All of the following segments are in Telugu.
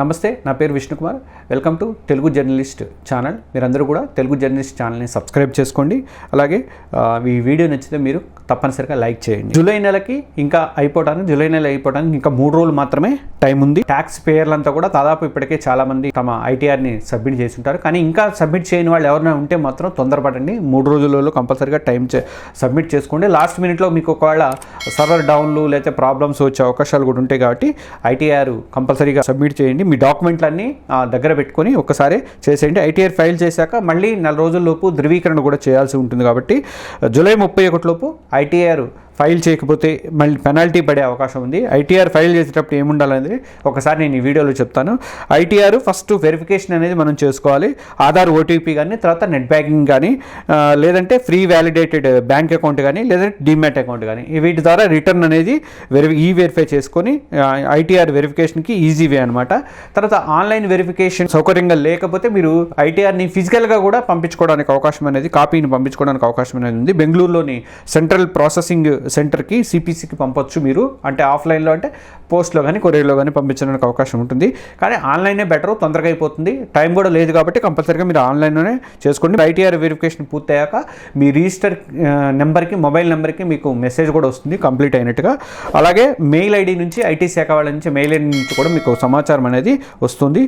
నమస్తే నా పేరు Vishnukumar. Welcome to Telugu journalist channel. మీరందరూ కూడా తెలుగు జర్నలిస్ట్ ఛానల్ని సబ్స్క్రైబ్ చేసుకోండి. అలాగే ఈ వీడియో నచ్చితే మీరు తప్పనిసరిగా లైక్ చేయండి. జూలై నెలకి ఇంకా అయిపోవడానికి జూలై నెల అయిపోవడానికి ఇంకా మూడు రోజులు మాత్రమే టైం ఉంది. ట్యాక్స్ పేయర్లంతా కూడా దాదాపు ఇప్పటికే చాలామంది తమ ఐటీఆర్ని సబ్మిట్ చేసి ఉంటారు కానీ ఇంకా సబ్మిట్ చేయని వాళ్ళు ఎవరైనా ఉంటే మాత్రం తొందరపడండి. మూడు రోజులలో కంపల్సరీగా టైం చే సబ్మిట్ చేసుకోండి. లాస్ట్ మినిట్లో మీకు ఒకవేళ సర్వర్ డౌన్లు లేకపోతే ప్రాబ్లమ్స్ వచ్చే అవకాశాలు కూడా ఉంటాయి కాబట్టి ఐటీఆర్ కంపల్సరీగా సబ్మిట్ చేయండి. మీ డాక్యుమెంట్లన్నీ దగ్గర పెట్టుకొని ఒకసారి చేసేయండి. ఐటీఆర్ ఫైల్ చేశాక మళ్ళీ నెల రోజుల్లోపు ధృవీకరణ కూడా చేయాల్సి ఉంటుంది కాబట్టి జూలై ముప్పై ఒకటిలోపు ఐటీఆర్ ఫైల్ చేయకపోతే మళ్ళీ పెనాల్టీ పడే అవకాశం ఉంది. ఐటీఆర్ ఫైల్ చేసేటప్పుడు ఏముండాలనేది ఒకసారి నేను ఈ వీడియోలో చెప్తాను. ఐటీఆర్ ఫస్ట్ వెరిఫికేషన్ అనేది మనం చేసుకోవాలి. ఆధార్ ఓటీపీ కానీ తర్వాత నెట్ బ్యాంకింగ్ కానీ లేదంటే ఫ్రీ వ్యాలిడేటెడ్ బ్యాంక్ అకౌంట్ కానీ లేదంటే డిమ్యాట్ అకౌంట్ కానీ వీటి ద్వారా రిటర్న్ అనేది వెరి ఈ వెరిఫై చేసుకొని ఐటీఆర్ వెరిఫికేషన్కి ఈజీ వే అనమాట తర్వాత ఆన్లైన్ వెరిఫికేషన్ సౌకర్యంగా లేకపోతే మీరు ఐటీఆర్ని ఫిజికల్గా కూడా పంపించుకోవడానికి అవకాశం అనేది కాపీని పంపించుకోవడానికి అవకాశం అనేది ఉంది. బెంగళూరులోని సెంట్రల్ ప్రాసెసింగ్ సెంటర్కి సిపిసికి పంపొచ్చు మీరు. అంటే ఆఫ్లైన్లో అంటే పోస్ట్లో కానీ కొరియర్లో కానీ పంపించడానికి అవకాశం ఉంటుంది. కానీ ఆన్లైనే బెటర్ తొందరగా అయిపోతుంది. టైం కూడా లేదు కాబట్టి కంపల్సరీగా మీరు ఆన్లైన్లోనే చేసుకోండి. ఐటీఆర్ వెరిఫికేషన్ పూర్తయ్యాక మీ రిజిస్టర్ నెంబర్కి మొబైల్ నెంబర్కి మీకు మెసేజ్ కూడా వస్తుంది కంప్లీట్ అయినట్టుగా. అలాగే మెయిల్ ఐడి నుంచి ఐటీ శాఖ వాళ్ళ నుంచి మెయిల్ ఐడి నుంచి కూడా మీకు సమాచారం అనేది వస్తుంది.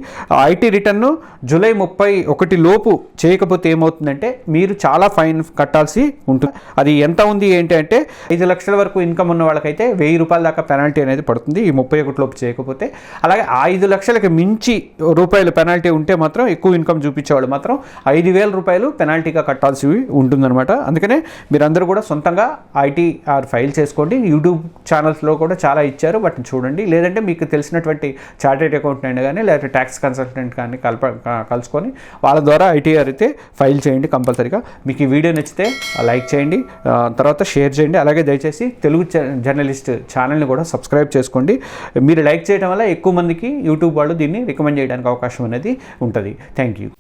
ఐటీ రిటర్న్ జూలై ముప్పై ఒకటి లోపు చేయకపోతే ఏమవుతుందంటే మీరు చాలా ఫైన్ కట్టాల్సి ఉంటుంది. అది ఎంత ఉంది ఏంటి అంటే ఐదు లక్షల వరకు ఇన్కమ్ ఉన్న వాళ్ళకైతే వెయ్యి రూపాయల దాకా పెనాల్టీ అనేది పడుతుంది. ఈ ముప్పై ఒకటిలోపు చేయకపోతే. అలాగే ఐదు లక్షలకి మించి రూపాయలు పెనాల్టీ ఉంటే మాత్రం ఎక్కువ ఇన్కమ్ చూపించేవాళ్ళు మాత్రం ఐదు వేల రూపాయలు పెనాల్టీగా కట్టాల్సి ఉంటుందన్నమాట. అందుకనే మీరందరూ కూడా సొంతంగా ఐటీఆర్ ఫైల్ చేసుకోండి. యూట్యూబ్ ఛానల్స్లో కూడా చాలా ఇచ్చారు. వాటిని చూడండి. లేదంటే మీకు తెలిసినటువంటి చార్టెడ్ అకౌంటెంట్ కానీ లేకపోతే ట్యాక్స్ కన్సల్టెంట్ కానీ కలప కలుసుకొని వాళ్ళ ద్వారా ఐటీఆర్ అయితే ఫైల్ చేయండి కంపల్సరీగా. మీకు ఈ వీడియో నచ్చితే లైక్ చేయండి. తర్వాత షేర్ చేయండి. అలాగే దయచేసి తెలుగు జర్నలిస్ట్ ఛానల్ని కూడా సబ్స్క్రైబ్ చేసుకోండి. మీరు లైక్ చేయడం వల్ల ఎక్కువ మందికి యూట్యూబ్ వాళ్ళు దీన్ని రికమెండ్ చేయడానికి అవకాశం అనేది ఉంటుంది. Thank you.